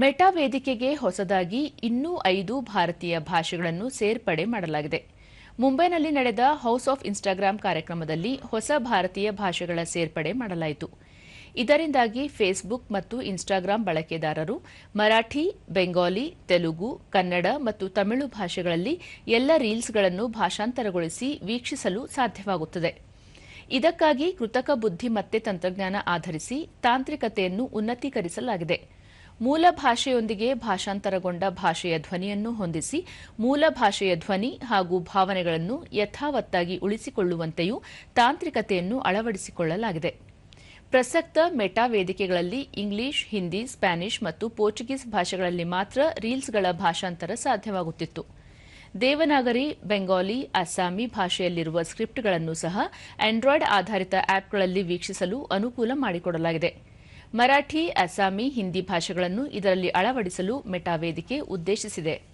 Meta ವೇದಿಕೆಗೆ ಹೊಸದಾಗಿ ಇನ್ನೂ ಐದು ಭಾರತೀಯ ಭಾಷೆಗಳನ್ನು ಸೇರ್ಪಡೆ ಮಾಡಲಾಗಿದೆ. ಮುಂಬೈನಲ್ಲಿ ನಡೆದ ಹೌಸ್ ಆಫ್ ಇನ್ಸ್ಟಾಗ್ರಾಂ ಕಾರ್ಯಕ್ರಮದಲ್ಲಿ ಹೊಸ ಭಾರತೀಯ ಭಾಷೆಗಳ ಸೇರ್ಪಡೆ ಮಾಡಲಾಯಿತು. ಇದರಿಂದಾಗಿ ಫೇಸ್ಬುಕ್ ಮತ್ತು ಇನ್ಸ್ಟಾಗ್ರಾಂ ಬಳಕೆದಾರರು ಮರಾಠಿ, ಬೆಂಗಾಲಿ, ತೆಲುಗು, ಕನ್ನಡ ಮತ್ತು ತಮಿಳು ಭಾಷೆಗಳಲ್ಲಿ ಎಲ್ಲ ರೀಲ್ಸ್ಗಳನ್ನು ಭಾಷಾಂತರಗೊಳಿಸಿ ವೀಕ್ಷಿಸಲು ಸಾಧ್ಯವಾಗುತ್ತದೆ. ಇದಕ್ಕಾಗಿ ಕೃತಕ ಬುದ್ಧಿಮತ್ತೆ ತಂತ್ರಜ್ಞಾನ ಆಧರಿಸಿ ತಾಂತ್ರಿಕತೆಯನ್ನು ಉನ್ನತೀಕರಿಸಲಾಗಿದೆ. ಮೂಲ ಭಾಷೆಯೊಂದಿಗೆ ಭಾಷಾಂತರಗೊಂಡ ಭಾಷೆಯ ಧ್ವನಿಯನ್ನು ಹೊಂದಿಸಿ ಮೂಲ ಭಾಷೆಯ ಧ್ವನಿ ಹಾಗೂ ಭಾವನೆಗಳನ್ನು ಯಥಾವತ್ತಾಗಿ ಉಳಿಸಿಕೊಳ್ಳುವಂತೆಯೂ ತಾಂತ್ರಿಕತೆಯನ್ನು ಅಳವಡಿಸಿಕೊಳ್ಳಲಾಗಿದೆ. ಪ್ರಸಕ್ತ ಮೆಟಾ ವೇದಿಕೆಗಳಲ್ಲಿ ಇಂಗ್ಲಿಷ್, ಹಿಂದಿ, ಸ್ಪ್ಯಾನಿಷ್ ಮತ್ತು ಪೋರ್ಚುಗೀಸ್ ಭಾಷೆಗಳಲ್ಲಿ ಮಾತ್ರ ರೀಲ್ಸ್ಗಳ ಭಾಷಾಂತರ ಸಾಧ್ಯವಾಗುತ್ತಿತ್ತು. ದೇವನಾಗರಿ, ಬೆಂಗಾಲಿ, ಅಸ್ಸಾಮಿ ಭಾಷೆಯಲ್ಲಿರುವ ಸ್ಕ್ರಿಪ್ಟ್ಗಳನ್ನು ಸಹ ಆಂಡ್ರಾಯ್ಡ್ ಆಧಾರಿತ ಆಪ್ಗಳಲ್ಲಿ ವೀಕ್ಷಿಸಲು ಅನುಕೂಲ ಮಾಡಿಕೊಡಲಾಗಿದೆ. ಮರಾಠಿ ಅಸ್ಸಾಮಿ ಹಿಂದಿ ಭಾಷೆಗಳನ್ನು ಇದರಲ್ಲಿ ಅಳವಡಿಸಲು ಮೆಟಾ ವೇದಿಕೆ ಉದ್ದೇಶಿಸಿದೆ.